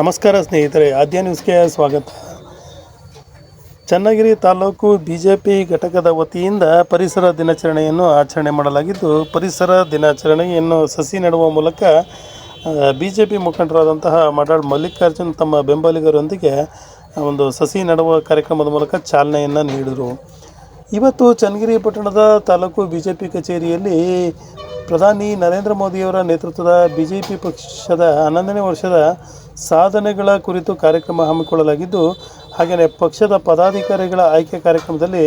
ನಮಸ್ಕಾರ ಸ್ನೇಹಿತರೆ, ಆದ್ಯ ನ್ಯೂಸ್ಗೆ ಸ್ವಾಗತ. Channagiri taluk B J P ಘಟಕದ ವತಿಯಿಂದ ಪರಿಸರ ದಿನಾಚರಣೆಯನ್ನು ಆಚರಣೆ ಮಾಡಲಾಗಿದ್ದು, ಪರಿಸರ ದಿನಾಚರಣೆಯನ್ನು ಸಸಿ ನೆಡುವ ಮೂಲಕ ಬಿ ಜೆ ಪಿ ಮುಖಂಡರಾದಂತಹ ಮಡಾಳ್ ಮಲ್ಲಿಕಾರ್ಜುನ್ ತಮ್ಮ ಬೆಂಬಲಿಗರೊಂದಿಗೆ ಒಂದು ಸಸಿ ನೆಡುವ ಕಾರ್ಯಕ್ರಮದ ಮೂಲಕ ಚಾಲನೆಯನ್ನು ನೀಡಿದರು. ಇವತ್ತು ಚನ್ನಗಿರಿ ಪಟ್ಟಣದ ತಾಲೂಕು ಬಿ ಜೆ ಪಿ ಕಚೇರಿಯಲ್ಲಿ ಪ್ರಧಾನಿ ನರೇಂದ್ರ ಮೋದಿಯವರ ನೇತೃತ್ವದ ಬಿ ಜೆ ಪಿ ಪಕ್ಷದ ಹನ್ನೊಂದನೇ ವರ್ಷದ ಸಾಧನೆಗಳ ಕುರಿತು ಕಾರ್ಯಕ್ರಮ ಹಮ್ಮಿಕೊಳ್ಳಲಾಗಿದ್ದು, ಹಾಗೆಯೇ ಪಕ್ಷದ ಪದಾಧಿಕಾರಿಗಳ ಆಯ್ಕೆ ಕಾರ್ಯಕ್ರಮದಲ್ಲಿ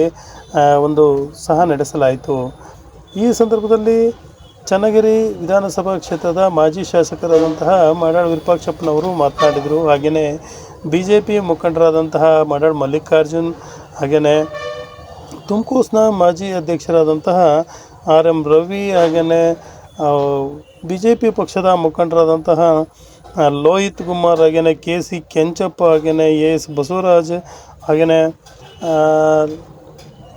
ಒಂದು ಸಹ ನಡೆಸಲಾಯಿತು. ಈ ಸಂದರ್ಭದಲ್ಲಿ ಚನ್ನಗಿರಿ ವಿಧಾನಸಭಾ ಕ್ಷೇತ್ರದ ಮಾಜಿ ಶಾಸಕರಾದಂತಹ ಮಾಡಾಳ್ ವಿರೂಪಾಕ್ಷಪ್ಪನವರು ಮಾತನಾಡಿದರು. ಹಾಗೆಯೇ ಬಿ ಜೆ ಪಿ ಮುಖಂಡರಾದಂತಹ ಮಾಡಾಳ್ ಮಲ್ಲಿಕಾರ್ಜುನ್, ಹಾಗೆಯೇ ತುಮಕೂಸ್ನ ಮಾಜಿ ಅಧ್ಯಕ್ಷರಾದಂತಹ ಆರ್ ಎಂ ರವಿ, ಹಾಗೆಯೇ ಬಿ ಜೆ ಪಿ ಪಕ್ಷದ ಮುಖಂಡರಾದಂತಹ ಲೋಹಿತ್ ಕುಮಾರ್ ಹಾಗೆಯೇ ಕೆ ಸಿ ಕೆಂಚಪ್ಪ ಹಾಗೆಯೇ ಎ ಎಸ್ ಬಸವರಾಜ್ ಹಾಗೆಯೇ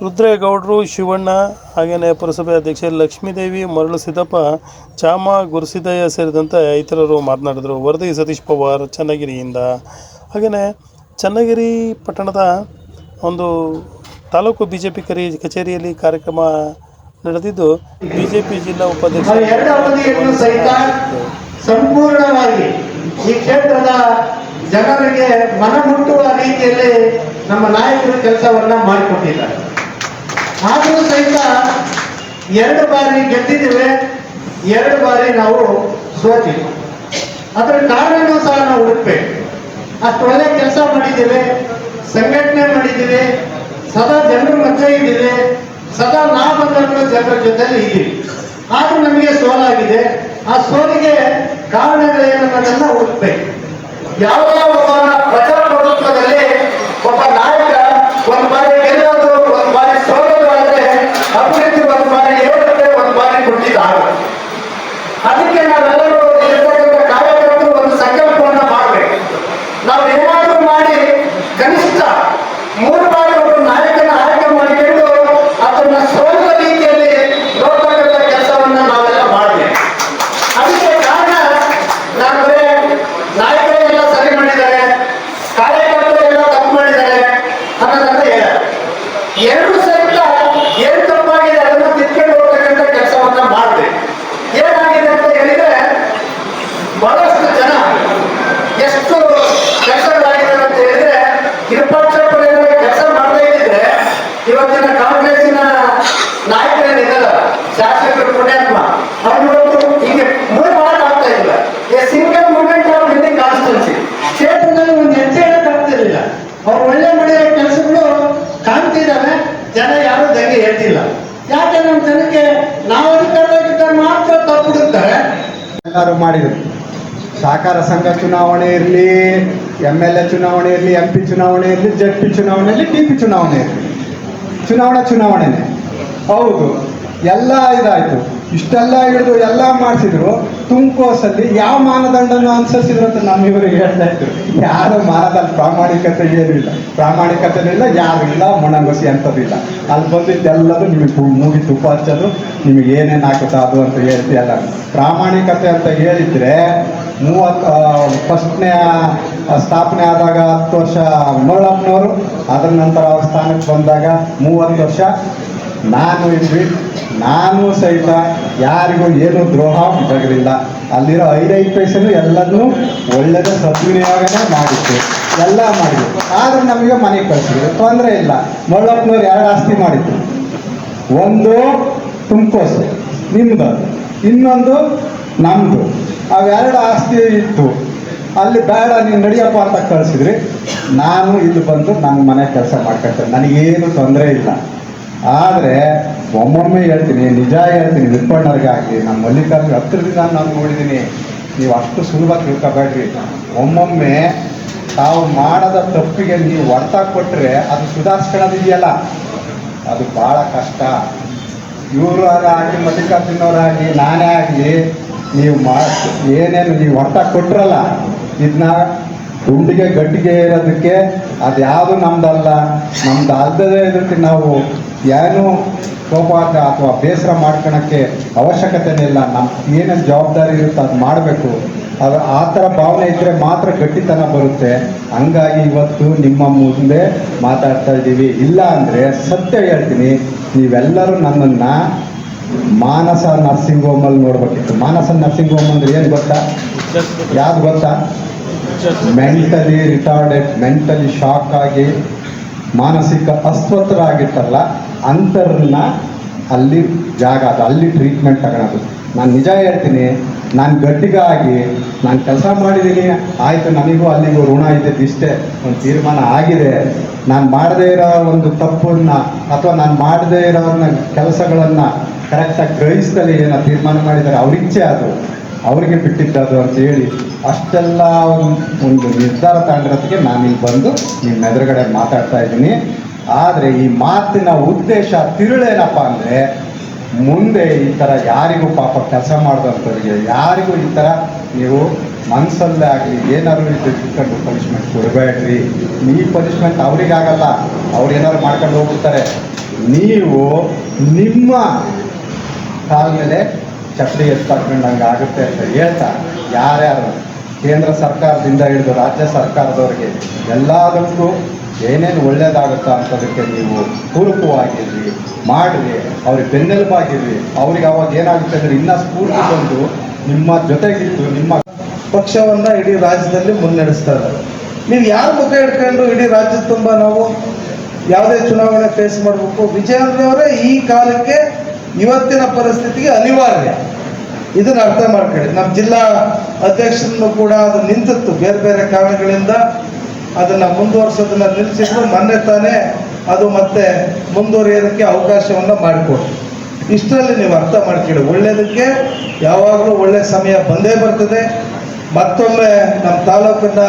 ರುದ್ರೇಗೌಡರು, ಶಿವಣ್ಣ ಹಾಗೆಯೇ ಪುರಸಭೆ ಅಧ್ಯಕ್ಷೆ ಲಕ್ಷ್ಮೀದೇವಿ, ಮರಳು ಸಿದ್ದಪ್ಪ, ಚಾಮ ಗುರುಸಿದ್ದಯ್ಯ ಸೇರಿದಂತೆ ಇತರರು ಮಾತನಾಡಿದರು. ವರದಿ ಸತೀಶ್ ಪವಾರ್, ಚನ್ನಗಿರಿಯಿಂದ. ಹಾಗೆಯೇ ಚನ್ನಗಿರಿ ಪಟ್ಟಣದ ಒಂದು ತಾಲೂಕು ಬಿ ಜೆ ಪಿ ಕರಿ, ಕಚೇರಿಯಲ್ಲಿ ಕಾರ್ಯಕ್ರಮ ನಡೆದಿದ್ದು ಬಿ ಜೆ ಪಿ ಜಿಲ್ಲಾ ಉಪಾಧ್ಯಕ್ಷ ಸಂಪೂರ್ಣವಾಗಿ ಈ ಕ್ಷೇತ್ರದ ಜನರಿಗೆ ಮನಮುಟ್ಟುವ ರೀತಿಯಲ್ಲಿ ನಮ್ಮ ನಾಯಕರು ಕೆಲಸವನ್ನ ಮಾಡಿಕೊಟ್ಟಿದ್ದಾರೆ. ಆದರೂ ಸಹಿತ ಎರಡು ಬಾರಿ ಗೆದ್ದಿದ್ದೇವೆ, ಎರಡು ಬಾರಿ ನಾವು ಸೋತಿಲ್ಲ. ಅದರ ಕಾರಣ ಸಹ ನಾವು ಹುಡುಕ್ಬೇಕು. ಅಷ್ಟು ಒಳ್ಳೆ ಕೆಲಸ ಮಾಡಿದ್ದೇವೆ, ಸಂಘಟನೆ ಮಾಡಿದ್ದೇವೆ, ಸದಾ ಜನರ ಮಧ್ಯೆ ಇದ್ದೀವಿ, ಸದಾ ನಾ ಬಂದ ಜನರ ಜೊತೆಲಿ ಇದ್ದೀವಿ. ಆದ್ರೂ ನಮಗೆ ಸೋಲಾಗಿದೆ. ಆ ಸೋಲಿಗೆ ಕಾರಣಗಳೇನನ್ನೋದನ್ನ ಹುಡುಕ್ಬೇಕು. ಯಾವ ಒಬ್ಬ ಪ್ರಜಾಪ್ರಭುತ್ವದಲ್ಲಿ ಒಬ್ಬ ನಾಯಕ ಒಂದು ಬಾರಿ ಗೆಲ್ಲೋದು, ಒಂದು ಬಾರಿ ಸೋಲೋದು ಆದ್ರೆ ಅಭಿವೃದ್ಧಿ ಒಂದು ಬಾರಿ ಏಳುತ್ತೆ, ಒಂದು ಬಾರಿ ಕೊಟ್ಟಿದ್ದಾಗ ಅದಕ್ಕೆ ನಾವೆಲ್ಲರೂ ಇರ್ತಕ್ಕಂಥ ಕಾರ್ಯಕರ್ತರು ಒಂದು ಸಂಕಲ್ಪವನ್ನ ಮಾಡಬೇಕು ನಾವು ಏನಾದರೂ ಮಾಡಿ ಕನಿಷ್ಠ ಮೂರು ಬಾರಿ ಒಬ್ಬ ನಾಯಕನ ಆಯ್ಕೆ ಮಾಡಿಕೊಂಡು ಅದನ್ನ ಸೋಲುವ ರೀತಿಯಲ್ಲಿ ನೋಡ್ತಕ್ಕಂಥ ಕೆಲಸವನ್ನ ನಾವೆಲ್ಲ ಮಾಡಬೇಕು ಅದಕ್ಕೆ ಕಾರಣ ನಾನು ಬರೇ ನಾಯಕರೆಲ್ಲ ಸರಿ ಮಾಡಿದ್ದಾರೆ ಕಾರ್ಯಕರ್ತರು ಎಲ್ಲ ತಪ್ಪು ಮಾಡಿದ್ದಾರೆ ಅನ್ನೋದನ್ನ ಹೇಳ ಎರಡು ಸಹಿತ ಏನು ತಪ್ಪಾಗಿದೆ ಅದನ್ನ ತಿದ್ಕೊಂಡು ಹೋಗ್ತಕ್ಕಂಥ ಕೆಲಸವನ್ನ ಮಾಡಬೇಕು ಏನಾಗಿದೆ ಅಂತ ಹೇಳಿದ್ರೆ ಬಹಳಷ್ಟು ಜನ ಎಷ್ಟು ಕೆಲಸಗಳಾಗಿದೆ ಅಂತ ಹೇಳಿದ್ರೆ ವಿರೂಪಾಕ್ಷಪ್ಪರೇನೋ ಕೆಲಸ ಮಾಡದೇ ಇದ್ದಿದ್ರೆ ಇವತ್ತಿನ ಕಾಂಗ್ರೆಸ್ಸಿನ ನಾಯಕರೇನಿದ್ದಾರೆ ಶಾಸಕರು ಪುಣ್ಯಾತ್ಮ ಅವ್ರು ಇವತ್ತು ಹೀಗೆ ಮೂವ್ ಮಾಡಕ್ ಆಗ್ತಾ ಇಲ್ಲ a single movement of winning constancy ಕ್ಷೇತ್ರದಲ್ಲಿ ಒಂದು ಹೆಜ್ಜೆ ಇಡಕ್ ಆಗ್ತಿರ್ಲಿಲ್ಲ ಅವ್ರು ಒಳ್ಳೆ ಮಾಡಿರೋ ಕೆಲಸಗಳು ಕಾಣ್ತಿದ್ದಾವೆ ಜನ ಯಾರು ದಂಗೆ ಹೇಳ್ತಿಲ್ಲ ಯಾಕೆ ನಮ್ಮ ಜನಕ್ಕೆ ನಾವು ಅಧಿಕಾರದಾಗಿದ್ದಾಗ ಮಾತ್ರ ತಪ್ಪು ಎಲ್ಲರೂ ಮಾಡಿದರು ಸಹಕಾರ ಸಂಘ ಚುನಾವಣೆ ಇರಲಿ ಎಂ ಎಲ್ ಎ ಚುನಾವಣೆ ಇರಲಿ ಎಂ ಪಿ ಚುನಾವಣೆ ಇರಲಿ ಜೆಡ್ ಪಿ ಚುನಾವಣೆ ಇರಲಿ ಟಿ ಪಿ ಚುನಾವಣೆ ಇರಲಿ. ಚುನಾವಣೆ ಚುನಾವಣೆನೇ. ಹೌದು. ಎಲ್ಲ ಇದಾಯ್ತು. ಇಷ್ಟೆಲ್ಲ ಹಿಡಿದು ಎಲ್ಲ ಮಾಡಿಸಿದ್ರು ತುಮಕೋಸಲ್ಲಿ ಯಾವ ಮಾನದಂಡನ ಅನುಸರಿಸಿದ್ರು ಅಂತ ನಮ್ಮಿವರಿಗೆ ಹೇಳ್ತಾ ಇದ್ರು. ಯಾರು ಮಾನದಲ್ಲಿ ಪ್ರಾಮಾಣಿಕತೆ ಏನೂ ಇಲ್ಲ. ಪ್ರಾಮಾಣಿಕತೆನೂ ಇಲ್ಲ, ಯಾರು ಇಲ್ಲ, ಮೊಣಂಗೊಸಿ ಅಂತದಿಲ್ಲ ಅಲ್ಲಿ ಬಂದಿದ್ದೆಲ್ಲದು ನಿಮಗೆ ಮೂಗಿ ತುಪ್ಪ ಹಚ್ಚೋದು ನಿಮಗೆ ಏನೇನು ಹಾಕುತ್ತೋ ಅದು ಅಂತ ಹೇಳ್ತೀಯಲ್ಲ. ಪ್ರಾಮಾಣಿಕತೆ ಅಂತ ಹೇಳಿದ್ರೆ, ಮೂವತ್ತು ಫಸ್ಟ್ನೇ ಸ್ಥಾಪನೆ ಆದಾಗ ಹತ್ತು ವರ್ಷ ಮೊಳಪ್ಪನವರು ಅದರ ನಂತರ ಅವ್ರ ಸ್ಥಾನಕ್ಕೆ ಬಂದಾಗ ಮೂವತ್ತು ವರ್ಷ ನಾನು ಇದ್ವಿ. ನಾನು ಸಹಿತ ಯಾರಿಗೂ ಏನು ದ್ರೋಹ ಬಿಟ್ಟಾಗಲಿಲ್ಲ ಅಲ್ಲಿರೋ ಐದೈದು ಪೇಷನ್ ಎಲ್ಲದನ್ನೂ ಒಳ್ಳೆಯ ಸದ್ವಿನಿಯೋಗನೇ ಮಾಡಿತ್ತು. ಎಲ್ಲ ಮಾಡಿದ್ರು. ಆದ್ರೆ ನಮಗೆ ಮನೆಗೆ ಕಳಿಸಿದ್ರು ತೊಂದರೆ ಇಲ್ಲ. ಮೊಳ್ಳಪ್ಪನವ್ರು ಎರಡು ಆಸ್ತಿ ಮಾಡಿದ್ರು. ಒಂದು ತುಮಕೋಸೆ, ನಿಮ್ದು. ಇನ್ನೊಂದು ನಮ್ಮದು ಅವೆರಡು ಆಸ್ತಿ ಇತ್ತು. ಅಲ್ಲಿ ಬೇಡ, ನೀನು ನಡಿಯಪ್ಪ ಅಂತ ಕಳಿಸಿದ್ರಿ. ನಾನು ಇಲ್ಲಿ ಬಂದು ನನ್ನ ಮನೆ ಕೆಲಸ ಮಾಡ್ಕೊಳ್ತೇನೆ ನನಗೇನು ತೊಂದರೆ ಇಲ್ಲ. ಆದರೆ ಒಮ್ಮೊಮ್ಮೆ ಹೇಳ್ತೀನಿ, ನಿಜ ಹೇಳ್ತೀನಿ ವಿಪ್ಪಣ್ಣರಿಗಾಗಲಿ ನಮ್ಮ ಮಲ್ಲಿಕಾರ್ಜುನ ಹತ್ತಿರದಿಂದ ನಾನು ನೋಡಿದ್ದೀನಿ ನೀವು ಅಷ್ಟು ಸುಲಭ ತಿಳ್ಕೊಬೇಡ್ರಿ. ಒಮ್ಮೊಮ್ಮೆ ತಾವು ಮಾಡದ ತಪ್ಪಿಗೆ ನೀವು ಹೊಡೆತ ಕೊಟ್ಟರೆ ಅದು ಸುಧಾರಿಸ್ಕೊಳ್ಳೋದಿದೆಯಲ್ಲ? ಅದು ಭಾಳ ಕಷ್ಟ. ಇವರು ಆಗಲಿ, ಮಲ್ಲಿಕಾರ್ಜುನವರಾಗಲಿ, ನಾನೇ ಆಗಲಿ, ನೀವು ಮಾ, ಏನೇನು ನೀವು ಹೊಡೆತ ಕೊಟ್ಟರಲ್ಲ ಇದನ್ನ ಗುಂಡಿಗೆ ಗಟ್ಟಿಗೆ ಇರೋದಕ್ಕೆ ಅದು ಯಾವುದು ನಮ್ದಲ್ಲ. ನಮ್ದು ಅಲ್ಲದೇ ಇದಕ್ಕೆ ನಾವು ಏನು ಕೋಪ ಅಥವಾ ಬೇಸರ ಮಾಡ್ಕೊಳಕ್ಕೆ ಅವಶ್ಯಕತೆನೇ ಇಲ್ಲ. ನಮ್ಮ ಏನೇನು ಜವಾಬ್ದಾರಿ ಇರುತ್ತೆ ಅದು ಮಾಡಬೇಕು. ಅದು ಆ ಥರ ಭಾವನೆ ಇದ್ದರೆ ಮಾತ್ರ ಗಟ್ಟಿತನ ಬರುತ್ತೆ. ಹಂಗಾಗಿ ಇವತ್ತು ನಿಮ್ಮ ಮುಂದೆ ಮಾತಾಡ್ತಾ ಇದ್ದೀವಿ. ಇಲ್ಲ ಅಂದರೆ ಸತ್ಯ ಹೇಳ್ತೀನಿ. ನೀವೆಲ್ಲರೂ ನನ್ನನ್ನು ಮಾನಸ ನರ್ಸಿಂಗ್ ಹೋಮಲ್ಲಿ ನೋಡ್ಬೇಕಿತ್ತು. ಮಾನಸ ನರ್ಸಿಂಗ್ ಹೋಮ್ ಅಂದ್ರೆ ಏನು ಗೊತ್ತಾ? ಯಾವ್ದು ಗೊತ್ತಾ? ಮೆಂಟಲಿ ರಿಟಾರ್ಡೆಡ್ ಮೆಂಟಲಿ ಶಾಕ್ ಆಗಿ, ಮಾನಸಿಕ ಅಸ್ವಸ್ಥರಾಗಿರ್ತಾರಲ್ಲ ಅಂಥವ್ರನ್ನ ಅಲ್ಲಿ ಜಾಗ ಅದು, ಅಲ್ಲಿ ಟ್ರೀಟ್ಮೆಂಟ್ ತಗೊಳೋದು. ನಾನು ನಿಜ ಹೇಳ್ತೀನಿ, ನಾನು ಗಟ್ಟಿಗಾಗಿ ನಾನು ಕೆಲಸ ಮಾಡಿದ್ದೀನಿ, ಆಯಿತು ನನಗೂ ಅಲ್ಲಿಗೂ ಋಣ ಇದೆ, ಇಷ್ಟೇ. ಒಂದು ತೀರ್ಮಾನ ಆಗಿದೆ. ನಾನು ಮಾಡದೇ ಇರೋ ಒಂದು ತಪ್ಪನ್ನ ಅಥವಾ ನಾನು ಮಾಡದೇ ಇರೋ ಕೆಲಸಗಳನ್ನು ಕರೆಕ್ಟಾಗಿ ಗ್ರಹಿಸ್ದಲ್ಲಿ ಏನೋ ತೀರ್ಮಾನ ಮಾಡಿದ್ದಾರೆ, ಅವ್ರ ಇಚ್ಛೆ ಅದು. ಅವರಿಗೆ ಬಿಟ್ಟಿದ್ದದು ಅಂತ ಹೇಳಿ ಅಷ್ಟೆಲ್ಲ ಒಂದು ಒಂದು ನಿರ್ಧಾರ ತಗೊಂಡಿರೋದಕ್ಕೆ ನಾನು ಇಲ್ಲಿ ಬಂದು ನಿಮ್ಮ ಎದುರುಗಡೆ ಮಾತಾಡ್ತಾ ಇದ್ದೀನಿ. ಆದರೆ ಈ ಮಾತಿನ ಉದ್ದೇಶ ತಿರುಳೇನಪ್ಪ ಅಂದರೆ ಮುಂದೆ ಈ ಥರ ಯಾರಿಗೂ ಪಾಪ ಕೆಲಸ ಮಾಡಿದಂಥವ್ರಿಗೆ, ಯಾರಿಗೂ ಈ ಥರ ನೀವು ಮನಸ್ಸಲ್ಲೇ ಆಗಲಿ, ಏನಾದ್ರು ಇದು ಇಟ್ಕೊಂಡು ಪನಿಷ್ಮೆಂಟ್ ಕೊಡಬೇಡ್ರಿ. ಈ ಪನಿಷ್ಮೆಂಟ್ ಅವ್ರಿಗಾಗಲ್ಲ ಅವ್ರು ಏನಾದ್ರು ಮಾಡ್ಕೊಂಡು ಹೋಗ್ಬಿಡ್ತಾರೆ. ನೀವು ನಿಮ್ಮ ಕಾಲ ಮೇಲೆ ಚಪ್ಪಲಿ ಎತ್ತಾಕೊಂಡಂಗೆ ಆಗುತ್ತೆ ಅಂತ ಹೇಳ್ತಾ ಯಾರ್ಯಾರು ಕೇಂದ್ರ ಸರ್ಕಾರದಿಂದ ಹಿಡಿದು ರಾಜ್ಯ ಸರ್ಕಾರದವ್ರಿಗೆ ಎಲ್ಲದಕ್ಕೂ ಏನೇನು ಒಳ್ಳೆಯದಾಗುತ್ತಾ ಅಂತದಕ್ಕೆ ನೀವು ಪೂರಕವಾಗಿರ್ರಿ, ಮಾಡಿರಿ, ಅವ್ರಿಗೆ ಬೆನ್ನೆಲುಬಾಗಿರ್ರಿ. ಅವ್ರಿಗೆ ಅವಾಗ ಏನಾಗುತ್ತೆ ಅಂದರೆ ಇನ್ನೂ ಸ್ಫೂರ್ತಿ ಬಂದು ನಿಮ್ಮ ಜೊತೆಗಿದ್ದು, ನಿಮ್ಮ ಪಕ್ಷವನ್ನ ಇಡೀ ರಾಜ್ಯದಲ್ಲಿ ಮುನ್ನಡೆಸ್ತಾ ಇದ್ದಾರೆ. ನೀವು ಯಾರ ಮುಖ ಹಿಡ್ಕೊಂಡು ಇಡೀ ರಾಜ್ಯದ ತುಂಬ ನಾವು ಯಾವುದೇ ಚುನಾವಣೆ ಫೇಸ್ ಮಾಡಬೇಕು? ವಿಜಯೇಂದ್ರವರೇ ಈ ಕಾಲಕ್ಕೆ ಇವತ್ತಿನ ಪರಿಸ್ಥಿತಿಗೆ ಅನಿವಾರ್ಯ. ಇದನ್ನ ಅರ್ಥ ಮಾಡ್ಕೊಳ್ಳಿ. ನಮ್ಮ ಜಿಲ್ಲಾ ಅಧ್ಯಕ್ಷರನ್ನು ಕೂಡ ಅದು ನಿಂತಿತ್ತು ಬೇರೆ ಬೇರೆ ಕಾರಣಗಳಿಂದ. ಅದನ್ನ ಮುಂದುವರ್ಸೋದನ್ನ ನಿಲ್ಲಿಸಿದ್ರು, ಮೊನ್ನೆ ತಾನೇ ಅದು ಮತ್ತೆ ಮುಂದುವರಿಯೋದಕ್ಕೆ ಅವಕಾಶವನ್ನು ಮಾಡಿಕೊಡಿ ಇಷ್ಟರಲ್ಲಿ ನೀವು ಅರ್ಥ ಮಾಡ್ಕೊಳ್ಳಿ, ಒಳ್ಳೇದಕ್ಕೆ ಯಾವಾಗಲೂ ಒಳ್ಳೆ ಸಮಯ ಬಂದೇ ಬರ್ತದೆ. ಮತ್ತೊಮ್ಮೆ ನಮ್ಮ ತಾಲೂಕಿನ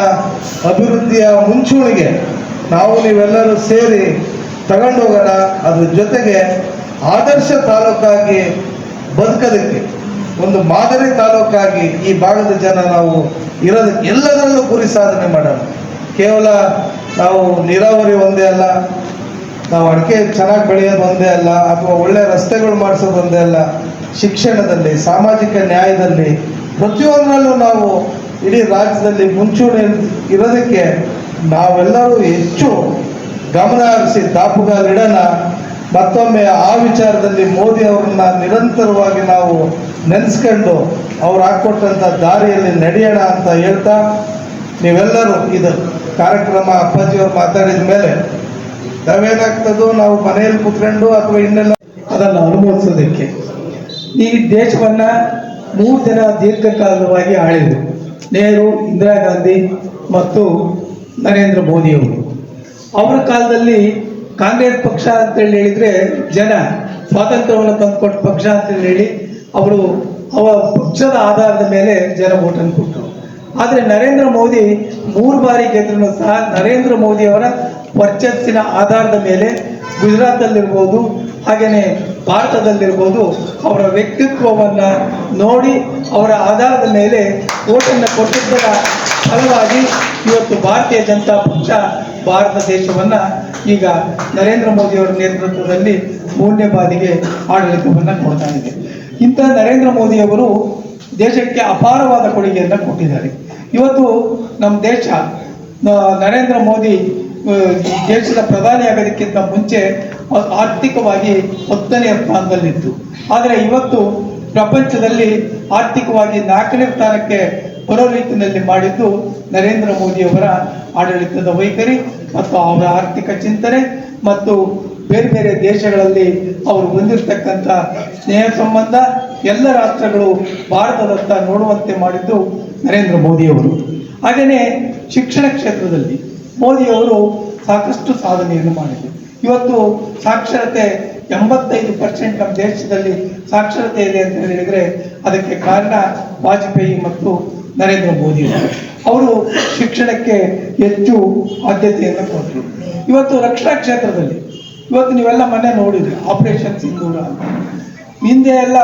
ಅಭಿವೃದ್ಧಿಯ ಮುಂಚೂಣಿಗೆ ನಾವು ನೀವೆಲ್ಲರೂ ಸೇರಿ ತಗೊಂಡೋಗೋಣ, ಅದ್ರ ಜೊತೆಗೆ ಆದರ್ಶ ತಾಲೂಕಾಗಿ ಬದುಕೋದಕ್ಕೆ, ಒಂದು ಮಾದರಿ ತಾಲೂಕಾಗಿ ಈ ಭಾಗದ ಜನ ನಾವು ಇರೋದಕ್ಕೆ ಎಲ್ಲದರಲ್ಲೂ ಗುರಿ ಸಾಧನೆ ಮಾಡೋಣ. ಕೇವಲ ನಾವು ನೀರಾವರಿ ಒಂದೇ ಅಲ್ಲ, ನಾವು ಅಡಿಕೆ ಚೆನ್ನಾಗಿ ಬೆಳೆಯೋದು ಒಂದೇ ಅಲ್ಲ, ಅಥವಾ ಒಳ್ಳೆ ರಸ್ತೆಗಳು ಮಾಡಿಸೋದು ಒಂದೇ ಅಲ್ಲ, ಶಿಕ್ಷಣದಲ್ಲಿ, ಸಾಮಾಜಿಕ ನ್ಯಾಯದಲ್ಲಿ, ಪ್ರತಿಯೊಂದರಲ್ಲೂ ನಾವು ಇಡೀ ರಾಜ್ಯದಲ್ಲಿ ಮುಂಚೂಣಿ ಇರೋದಕ್ಕೆ ನಾವೆಲ್ಲರೂ ಹೆಚ್ಚು ಗಮನ ಹರಿಸಿ ದಾಪುಗಾಲಿಡೋಣ ಮತ್ತೊಮ್ಮೆ ಆ ವಿಚಾರದಲ್ಲಿ ಮೋದಿ ಅವರನ್ನ ನಿರಂತರವಾಗಿ ನಾವು ನೆನೆಸ್ಕೊಂಡು ಅವ್ರು ಹಾಕ್ಕೊಟ್ಟಂಥ ದಾರಿಯಲ್ಲಿ ನಡೆಯೋಣ ಅಂತ ಹೇಳ್ತಾ ನೀವೆಲ್ಲರೂ ಇದು ಕಾರ್ಯಕ್ರಮ ಅಪ್ಪಾಜಿಯವರು ಮಾತಾಡಿದ ಮೇಲೆ ನಾವೇನಾಗ್ತದೋ ನಾವು ಮನೆಯಲ್ಲಿ ಕುತ್ಕೊಂಡು ಅಥವಾ ಇನ್ನೆಲ್ಲ ಅದನ್ನು ಅನುಭವಿಸೋದಕ್ಕೆ. ಈ ದೇಶವನ್ನ ಮೂರು ಜನ ದೀರ್ಘಕಾಲವಾಗಿ ಆಳಿದರು. ನೆಹರು, ಇಂದಿರಾ ಗಾಂಧಿ ಮತ್ತು ನರೇಂದ್ರ ಮೋದಿಯವರು. ಅವರ ಕಾಲದಲ್ಲಿ ಕಾಂಗ್ರೆಸ್ ಪಕ್ಷ ಅಂತೇಳಿ ಹೇಳಿದರೆ ಜನ ಸ್ವಾತಂತ್ರ್ಯವನ್ನು ತಂದುಕೊಟ್ಟ ಪಕ್ಷ ಅಂತೇಳಿ ಹೇಳಿ ಅವರು ಅವರ ಪಕ್ಷದ ಆಧಾರದ ಮೇಲೆ ಜನ ಓಟನ್ನು ಕೊಟ್ಟರು. ಆದರೆ ನರೇಂದ್ರ ಮೋದಿ ಮೂರು ಬಾರಿ ಗೆದ್ರೂ ಸಹ ನರೇಂದ್ರ ಮೋದಿ ಅವರ ವರ್ಚಸ್ಸಿನ ಆಧಾರದ ಮೇಲೆ ಗುಜರಾತಲ್ಲಿರ್ಬೋದು ಹಾಗೆಯೇ ಭಾರತದಲ್ಲಿರ್ಬೋದು, ಅವರ ವ್ಯಕ್ತಿತ್ವವನ್ನು ನೋಡಿ ಅವರ ಆಧಾರದ ಮೇಲೆ ಓಟನ್ನು ಕೊಟ್ಟಿದ್ದರ ಫಲವಾಗಿ ಇವತ್ತು ಭಾರತೀಯ ಜನತಾ ಪಕ್ಷ ಭಾರತ ದೇಶವನ್ನು ಈಗ ನರೇಂದ್ರ ಮೋದಿಯವರ ನೇತೃತ್ವದಲ್ಲಿ ಮೂರನೇ ಬಾರಿಗೆ ಆಡಳಿತವನ್ನು ಕೊಡ್ತಾ ಇದೆ. ಇಂಥ ನರೇಂದ್ರ ಮೋದಿಯವರು ದೇಶಕ್ಕೆ ಅಪಾರವಾದ ಕೊಡುಗೆಯನ್ನು ಕೊಟ್ಟಿದ್ದಾರೆ. ಇವತ್ತು ನಮ್ಮ ದೇಶ ನರೇಂದ್ರ ಮೋದಿ ದೇಶದ ಪ್ರಧಾನಿ ಆಗೋದಕ್ಕಿಂತ ಮುಂಚೆ ಆರ್ಥಿಕವಾಗಿ ಹತ್ತನೆಯ ಸ್ಥಾನದಲ್ಲಿತ್ತು. ಆದರೆ ಇವತ್ತು ಪ್ರಪಂಚದಲ್ಲಿ ಆರ್ಥಿಕವಾಗಿ ನಾಲ್ಕನೇ ಸ್ಥಾನಕ್ಕೆ ಬರೋ ರೀತಿಯಲ್ಲಿ ಮಾಡಿದ್ದು ನರೇಂದ್ರ ಮೋದಿಯವರ ಆಡಳಿತದ ವೈಖರಿ ಮತ್ತು ಅವರ ಆರ್ಥಿಕ ಚಿಂತನೆ ಮತ್ತು ಬೇರೆ ಬೇರೆ ದೇಶಗಳಲ್ಲಿ ಅವರು ಹೊಂದಿರತಕ್ಕಂಥ ಸ್ನೇಹ ಸಂಬಂಧ ಎಲ್ಲ ರಾಷ್ಟ್ರಗಳು ಭಾರತದತ್ತ ನೋಡುವಂತೆ ಮಾಡಿದ್ದು ನರೇಂದ್ರ ಮೋದಿಯವರು. ಹಾಗೆಯೇ ಶಿಕ್ಷಣ ಕ್ಷೇತ್ರದಲ್ಲಿ ಮೋದಿಯವರು ಸಾಕಷ್ಟು ಸಾಧನೆಯನ್ನು ಮಾಡಿದರು. ಇವತ್ತು ಸಾಕ್ಷರತೆ ಎಂಬತ್ತೈದು ಪರ್ಸೆಂಟ್ ನಮ್ಮ ದೇಶದಲ್ಲಿ ಸಾಕ್ಷರತೆ ಇದೆ ಅಂತ ಹೇಳಿದರೆ ಅದಕ್ಕೆ ಕಾರಣ ವಾಜಪೇಯಿ ಮತ್ತು ನರೇಂದ್ರ ಮೋದಿ ಅವರು ಶಿಕ್ಷಣಕ್ಕೆ ಹೆಚ್ಚು ಆದ್ಯತೆಯನ್ನು ಕೊಟ್ಟರು. ಇವತ್ತು ರಕ್ಷಣಾ ಕ್ಷೇತ್ರದಲ್ಲಿ, ಇವತ್ತು ನೀವೆಲ್ಲ ಮೊನ್ನೆ ನೋಡಿದ್ರಿ ಆಪರೇಷನ್ ಸಿಂಧೂರ ಹಿಂದೆ ಎಲ್ಲ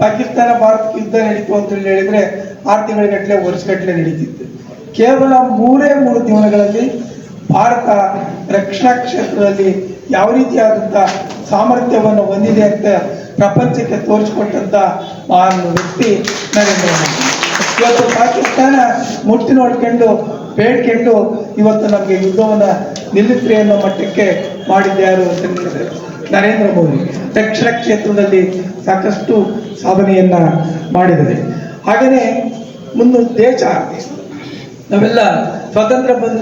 ಪಾಕಿಸ್ತಾನ ಭಾರತ ಯುದ್ಧ ನಡೀತು ಅಂತ ಹೇಳಿ ಹೇಳಿದ್ರೆ ಆರು ತಿಂಗಳಗಟ್ಟಲೆ ವರ್ಷಗಟ್ಟಲೆ ನಡೀತಿತ್ತು. ಕೇವಲ ಮೂರೇ ಮೂರು ದಿನಗಳಲ್ಲಿ ಭಾರತ ರಕ್ಷಣಾ ಕ್ಷೇತ್ರದಲ್ಲಿ ಯಾವ ರೀತಿಯಾದಂಥ ಸಾಮರ್ಥ್ಯವನ್ನು ಹೊಂದಿದೆ ಅಂತ ಪ್ರಪಂಚಕ್ಕೆ ತೋರಿಸಿಕೊಟ್ಟಂತ ಮಹಾನ್ ವ್ಯಕ್ತಿ ನರೇಂದ್ರ ಮೋದಿ. ಇವತ್ತು ಪಾಕಿಸ್ತಾನ ಮುಟ್ಟಿ ನೋಡ್ಕೊಂಡು ಬೇಡ್ಕೊಂಡು ಇವತ್ತು ನಮಗೆ ಯುದ್ಧವನ್ನು ನಿಲ್ಲಿಸ್ರಿ ಅನ್ನೋ ಮಟ್ಟಕ್ಕೆ ಮಾಡಿದ್ಯಾರು ಅಂತ ಹೇಳಿದ್ರೆ ನರೇಂದ್ರ ಮೋದಿ ದಕ್ಷಿಣ ಕ್ಷೇತ್ರದಲ್ಲಿ ಸಾಕಷ್ಟು ಸಾಧನೆಯನ್ನ ಮಾಡಿದ್ದಾರೆ. ಹಾಗೆಯೇ ಮುಂದೆ ದೇಶ ನಾವೆಲ್ಲ ಸ್ವತಂತ್ರ ಬಂದ